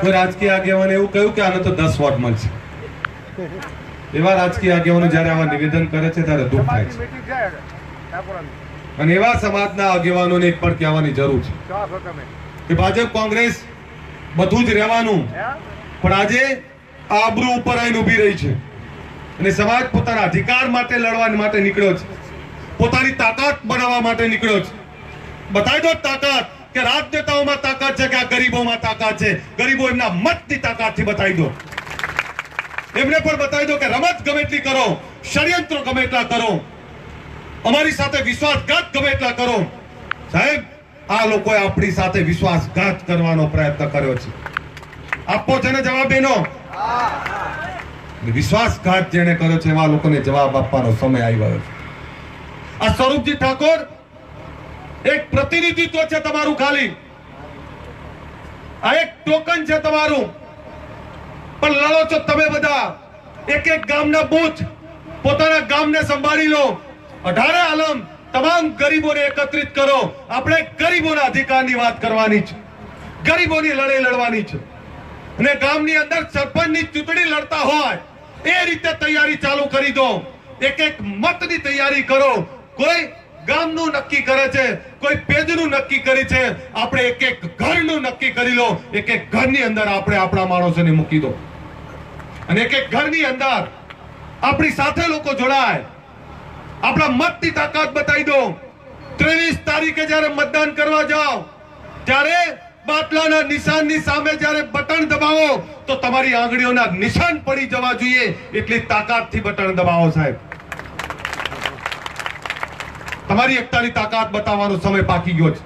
કોઈ રાજકીય આગેવાને એવું કહ્યું કે આને તો દસ વોટ મળશે. એવા રાજકીય આગેવાનો જ્યારે આવા નિવેદન કરે છે ત્યારે દુઃખ થાય છે. અને એવા સમાજના આગેવાનોને એક પણ કહેવાની જરૂર છે કે ભાજપ કોંગ્રેસ બધું જ રહેવાનું, પણ આજે આબરૂ ઉપર આવીને ઊભી રહી છે. અને સમાજ પોતાના અધિકાર માટે લડવા માટે નીકળ્યો છે. પોતાની તાકાત બનાવવા માટે નીકળ્યો છે. બતાવી દો તાકાત. કે રાજનેતાઓમાં તાકાત છે કે આ ગરીબોમાં તાકાત છે? ગરીબો એમના મતની તાકાતથી બતાવી દો. એમને પણ બતાવી દો કે રમત ગમે એટલી કરો, ષડયંત્રો ગમે એટલા કરો, અમારી સાથે વિશ્વાસઘાત ગમે એટલા કરો. સાહેબ, આ લોકોએ આપણી સાથે વિશ્વાસઘાત કરવાનો પ્રયત્ન કર્યો છે. આપો છે ને જવાબ એનો. વિશ્વાસઘાત જેને કર્યો છે એવા લોકોને જવાબ આપવાનો સમય આવ્યો છે. આ સ્વરૂપજી ઠાકોર એક પ્રતિનિધિત્વ છે તમારું ખાલી. આ એક ટોકન છે તમારું. પણ લડો છો તમે બધા. એક એક ગામના બૂથ પોતાના ગામને સંભાળી લો. અઢારે આલમ તમામ ગરીબોને એકત્રિત કરો. આપણે ગરીબોના અધિકારની વાત કરવાની છે. ગરીબોની લડાઈ લડવાની છે. અને ગામની અંદર સરપંચની ચૂંટણી લડતા હોય, એ રીતે તૈયારી ચાલુ કરી દો. એક એક મતની તૈયારી કરો. કોઈ ગામનું નક્કી કરે છે, કોઈ પેજનું નક્કી કરી છે, આપણે એક એક ઘરનું નક્કી કરી લો. એક એક ઘરની અંદર આપણે આપણા માણસોને મૂકી દો. અને એક એક ઘરની અંદર આપણી સાથે લોકો જોડાય. આપણા મતની તાકાત બતાવી દો. ત્રેવીસ તારીખે જ્યારે મતદાન કરવા જાઓ, ત્યારે બાટલાના નિશાનની સામે જ્યારે બટન દબાવો, તો તમારી આંગળીઓના નિશાન પડી જવા જોઈએ. એટલી તાકાતથી બટન દબાવો સાહેબ. તમારી એકતાની તાકાત બતાવવાનો સમય પાકી ગયો છે.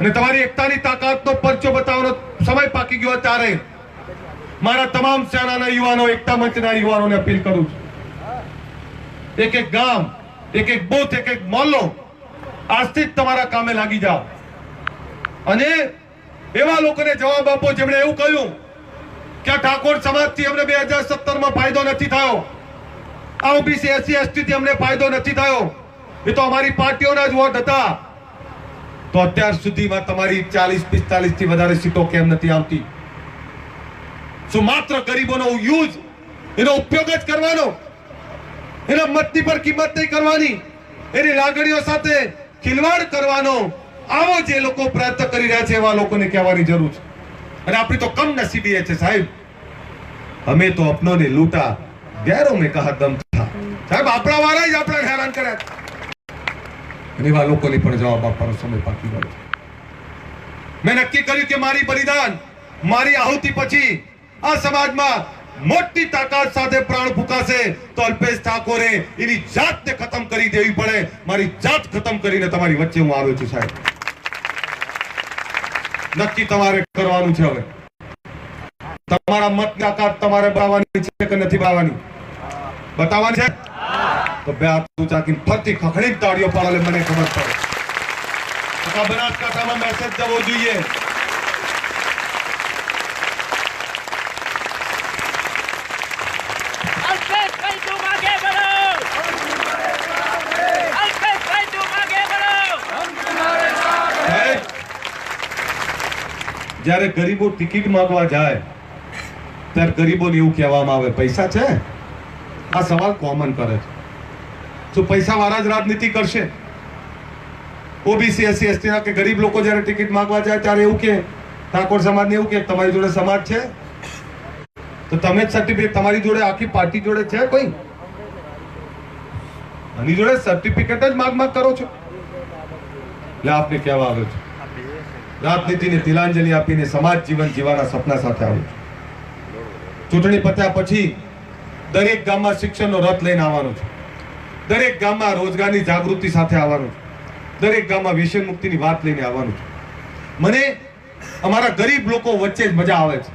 અને તમારી એકતાની તાકાતનો પરચો બતાવવાનો સમય પાકી ગયો ત્યારે મારા તમામ સેનાના યુવાનો, એકતા મંચના યુવાનોને અપીલ કરું છું. એક એક ગામ, એક એક બૂથ, એક એક મોલ્લો આજથી જ તમારા કામે લાગી જાઓ. અને એવા લોકોને જવાબ આપો જેમણે એવું કહ્યું કે આ ઠાકોર સમાજથી અમને બે હજાર સત્તરમાં ફાયદો નથી થયો. આ ઓબીસી, એસસી, એસટી થી અમને ફાયદો નથી થયો. એ તો અમારી પાર્ટીઓના જ વોટ હતા. તો અત્યાર સુધીમાં તમારી ચાલીસ, પિસ્તાલીસથી વધારે સીટો કેમ નથી આવતી? શું માત્ર ગરીબોનો યુઝ એનો ઉપયોગ જ કરવાનો? એના મતની પર કિંમત નહીં કરવાની? એની લાગણીઓ સાથે ખિલવાડ કરવાનો? આવો જે લોકો પ્રયત્ન કરી રહ્યા છે એવા લોકોને કહેવાની જરૂર છે. અને આપણી તો કમ નસીબી છે સાહેબ. અમે તો અપનોને લૂંટા, ગેરો મેં કહા દમ આપણા વાળા જ આપણે હેરાન કર્યા અને એવા લોકોને પણ જવાબ આપવાનો સમય પાકી ગયો મેં નક્કી કર્યું કે મારી બલિદાન મારી આહુતિ પછી આ સમાજમાં મોટી તાકાત સાથે પ્રાણ ફૂંકાશે તો અલ્પેશ ઠાકોરે એની જાતને ખતમ કરી દેવી પડે. મારી જાત ખતમ કરીને તમારી વચ્ચે હું આવ્યો છું સાહેબ. નક્કી તમારે કરવાનું છે હવે. તમારા મત તાકાત તમારે બતાવવાની છે કે નથી બતાવવાની બતાવવાની છે? તો બે હાથ ઊંચા ફરતી ખખડી તાળીઓ પાડો મને ખબર પડે. બનાસકાંઠામાં મેસેજ જવો જોઈએ. જ્યારે ગરીબો ટિકિટ માંગવા જાય ત્યારે ગરીબોને એવું કહેવામાં આવે પૈસા છે? આ સવાલ કોમન કરે છે. શું પૈસા વાળા જ રાજનીતિ કરશે, ઓબીસી, એસસી એસટીના કે ગરીબ લોકો જ્યારે ટિકિટ માંગવા જાય ત્યારે એવું કે, ઠાકોર સમાજને એવું કે, તમારી જોડે સમાજ છે? તો તમે જ સર્ટિફિકેટ તમારી જોડે આખી પાર્ટી જોડે છે કોઈ? આની જોડે સર્ટિફિકેટ જ માગ માગ કરો છો? એટલે આપને કહેવા આવ્યો છું. રાજનીતિને તિલાંજલિ આપીને સમાજ જીવન જીવવાના સપના સાથે આવ્યો છું. ચૂંટણી પત્યા પછી દરેક ગામમાં શિક્ષણનો રથ લઈને આવવાનો છું. દરેક ગામમાં રોજગારની જાગૃતિ સાથે આવવાનો છું. દરેક ગામમાં વ્યસન મુક્તિની વાત લઈને આવવાનું છું. મને અમારા ગરીબ લોકો વચ્ચે જ મજા આવે છે.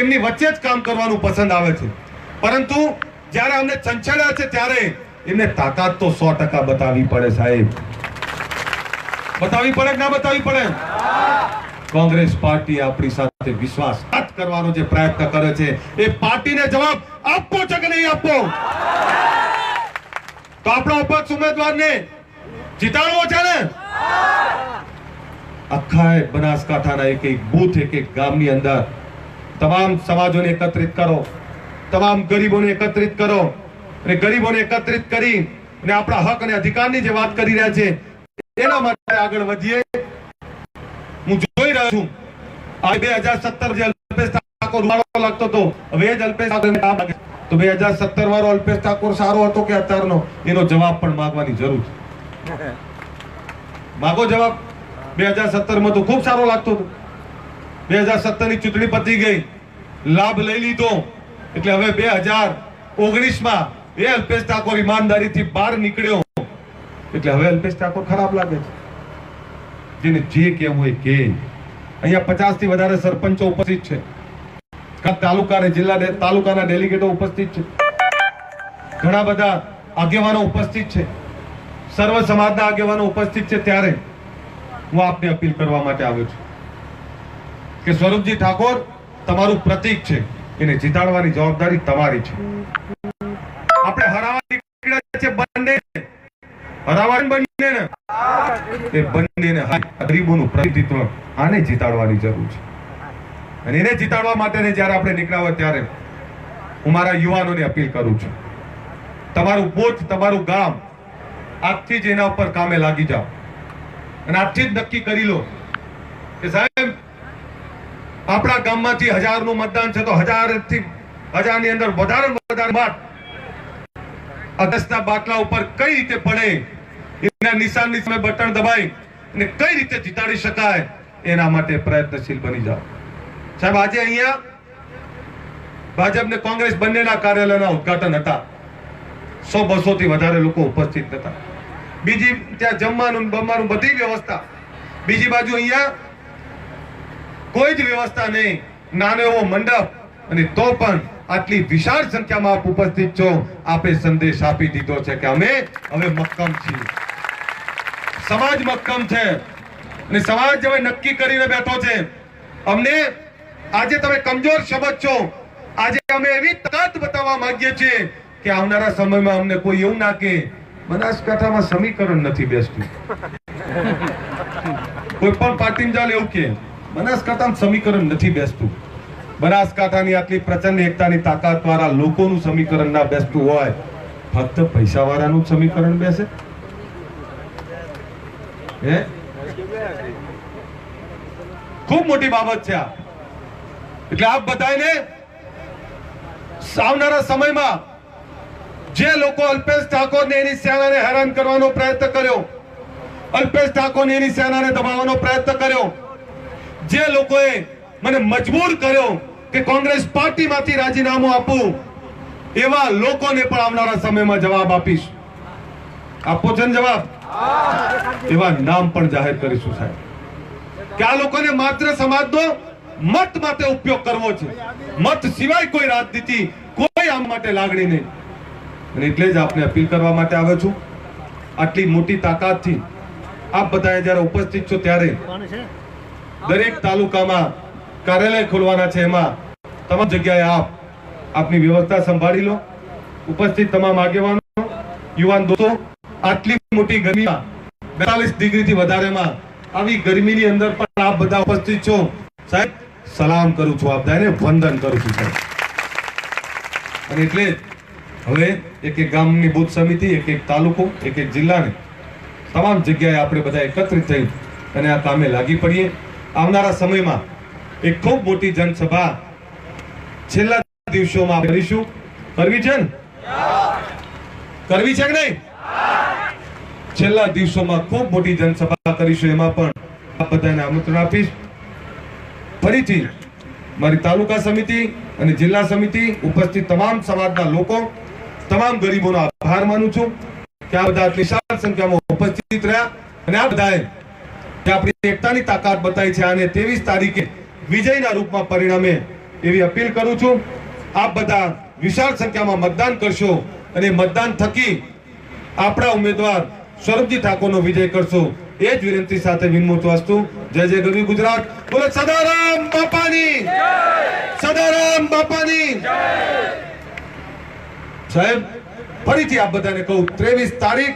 એમની વચ્ચે જ કામ કરવાનું પસંદ આવે છે. પરંતુ જ્યારે અમને ચંચળ્યા છે ત્યારે એમને તાકાત તો સો ટકા બતાવવી પડે સાહેબ. બતાવવી પડે કે ના બતાવવી પડે? કોંગ્રેસ પાર્ટી આપણી સાથે વિશ્વાસઘાત કરવાનો જે પ્રયત્ન કરે છે, એ પાર્ટીને જવાબ આપવો છે કે નહીં આપવો તો આપણો અપક્ષ ઉમેદવારને જીતાડવો છે ને? આખા બનાસકાંઠાના એક એક બૂથ, એક એક ગામની અંદર તમામ સમાજોને એકત્રિત કરો, તમામ ગરીબોને એકત્રિત કરો અને ગરીબોને એકત્રિત કરી અને આપણા હક અને અધિકારની જે વાત કરી રહ્યા છે, એના માટે આગળ વધીએ. ચૂંટણી પતી ગઈ. લાભ લઈ લીધો. એટલે હવે બે હજાર ઓગણીસમાં એ અલ્પેશ ઠાકોર ઈમાનદારીથી બહાર નીકળ્યો. એટલે હવે અલ્પેશ ઠાકોર ખરાબ લાગે છે. જેને જે કહેવું હોય કે અહીંયા પચાસથી વધારે સરપંચો ઉપસ્થિત છે. તાલુકા જિલ્લા તાલુકાના ડેલિગેટો ઉપસ્થિત છે. ઘણા બધા આગેવાનો ઉપસ્થિત છે. સર્વ સમાજના આગેવાનો ઉપસ્થિત છે ત્યારે હું આપને અપીલ કરવા માટે આવ્યો છું કે સ્વરૂપજી ઠાકોર, તમારું પ્રતીક છે. એને જીતાડવાની જવાબદારી તમારી છે. આપણે હરાવા નીકળ્યા છે બંને. હરાવા એ બંનેને ગરીબોનું પ્રતિનિધિત્વ આને જીતાડવાની જરૂર છે. અને એને જીતાડવા માટેને જ્યારે આપણે નીકળ્યા ત્યારે હું મારા યુવાનોને અપીલ કરું છું. તમારું બુથ તમારું ગામ આજથી જ એના ઉપર કામે લાગી જાઓ. અને આજથી જ નક્કી કરી લો કે સાહેબ, આપણા ગામમાંથી હજારનું મતદાન છે તો હજારથી હજારની અંદર વધારે વધારે મત. અગસ્તના બાટલા ઉપર કઈ રીતે પડે? એના નિશાનની સામે બટન દબાઈ અને કઈ રીતે જીતાડી શકાય એના માટે પ્રયત્નશીલ બની જાઓ. સાહેબ, આજે અહીંયા ભાજપ ને કોંગ્રેસ બંનેના કાર્યાલયના ઉદઘાટન હતા. સો બસો થી વધારે લોકો ઉપસ્થિત હતા. બીજી ત્યાં જમવાનું બમવાનું બધી વ્યવસ્થા. બીજી બાજુ અહીંયા કોઈ જ વ્યવસ્થા નહીં. નાનો એવો મંડપ અને તો પણ આટલી વિશાળ સંખ્યામાં આપ ઉપસ્થિત છો. આપે સંદેશ આપી દીધો છે કે અમે હવે મક્કમ છીએ. સમાજ મક્કમ છે. અને સમાજ હવે નક્કી કરીને બેઠો છે. અમને આજે તમે કમજોર શબ્દ છો. આજે અમે એવી તાકાત બતાવવા માંગીએ છીએ કે આવનારા સમયમાં અમને કોઈ એવું ના કે બનાસકાંઠામાં સમીકરણ નથી બેસતું. કોઈ પણ પાર્ટીમાં એવું કે બનાસકાંઠામાં સમીકરણ નથી બેસતું. બનાસકાંઠાની આટલી પ્રચંડ એકતાની તાકાત વાળા લોકોનું સમીકરણ ના બેસતું હોય. ફક્ત પૈસા વાળાનું જ સમીકરણ બેસે. હે? ખૂબ મોટી બાબત છે આ. એટલે આપ બધાને આવનારા સમયમાં જે લોકો અલ્પેશ ઠાકોર ને એની સેનાને હેરાન કરવાનો પ્રયત્ન કર્યો, અલ્પેશ ઠાકોર ને એની સેનાને દબાવવાનો પ્રયત્ન કર્યો, જે લોકોએ મને મજબૂર કર્યો કે કોંગ્રેસ પાર્ટીમાંથી રાજીનામું આપું, એવા લોકોને પણ આવનારા સમયમાં જવાબ આપીશ. આપો છે જવાબ? એવા નામ પણ જાહેર કરીશું, સાહેબ. કે આ લોકોને માત્ર સમાજનો મત માટે ઉપયોગ કરવો છે. મત સિવાય કોઈ રાજનીતિ, કોઈ આમ માટે લાગણી નહીં. અને એટલે જ આપને અપીલ કરવા માટે આવ્યો છું. આટલી મોટી તાકાતથી આપ બધાએ જ્યારે ઉપસ્થિત છો ત્યારે દરેક તાલુકામાં કાર્યાલય ખોલવાના છે એમાં તમામ જગ્યાએ આપ આપની વ્યવસ્થા સંભાળી લો. ઉપસ્થિત તમામ આગેવાનો, યુવાન દોસ્તો આટલી મોટી ગરમીમાં બેતાલીસ ડિગ્રીથી વધારેમાં આવી ગરમીની અંદર પણ આપ બધા ઉપસ્થિત છો. સાહેબ સલામ કરું છું આપ બધાને વંદન કરું છું સાહેબ. અને એટલે હવે એક એક ગામની બુથ સમિતિ એક એક તાલુકો એક એક જિલ્લાને તમામ જગ્યાએ આપણે બધા એકત્રિત થઈ અને આ કામે લાગી પડીએ. આવનારા સમયમાં એક ખૂબ મોટી જનસભા છેલ્લા દિવસોમાં કરીશું. કરવી છે ને? કરવી છે કે નહીં? છેલ્લા દિવસોમાં ખૂબ મોટી જનસભા કરીશું એમાં પણ આપ બધાને આમંત્રણ આપીશ. ફરીથી મારી તાલુકા સમિતિ અને જિલ્લા સમિતિ ઉપસ્થિત તમામ સમાજના લોકો, તમામ ગરીબોનો આભાર માનું છું કે આ બધા વિશાળ સંખ્યામાં ઉપસ્થિત રહ્યા અને આ બધાએ આપણી એકતાની તાકાત બતાવી છે અને ત્રેવીસ તારીખે વિજયના રૂપમાં પરિણમે એવી અપીલ કરું છું. આપ બધા વિશાળ સંખ્યામાં મતદાન કરશો અને મતદાન થકી આપણા ઉમેદવાર સ્વરૂપજી ઠાકોરનો વિજય કરશો. એ જ વિનંતી સાથે વિનમુત વાસ્તુ. જય જય ગરવી ગુજરાત. બોલે સદારામ બાપાની. સદારામ બાપાની. સાહેબ, ફરીથી આપ બધાને કહું, ત્રેવીસ તારીખ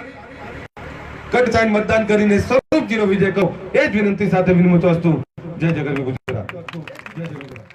કટ મતદાન કરીને સ્વરૂપજીનો વિજય કહું. એ જ વિનંતી સાથે વિનમું વાસ્તુ. જય જગત ગુજરાત. જય જય ગુજરાત.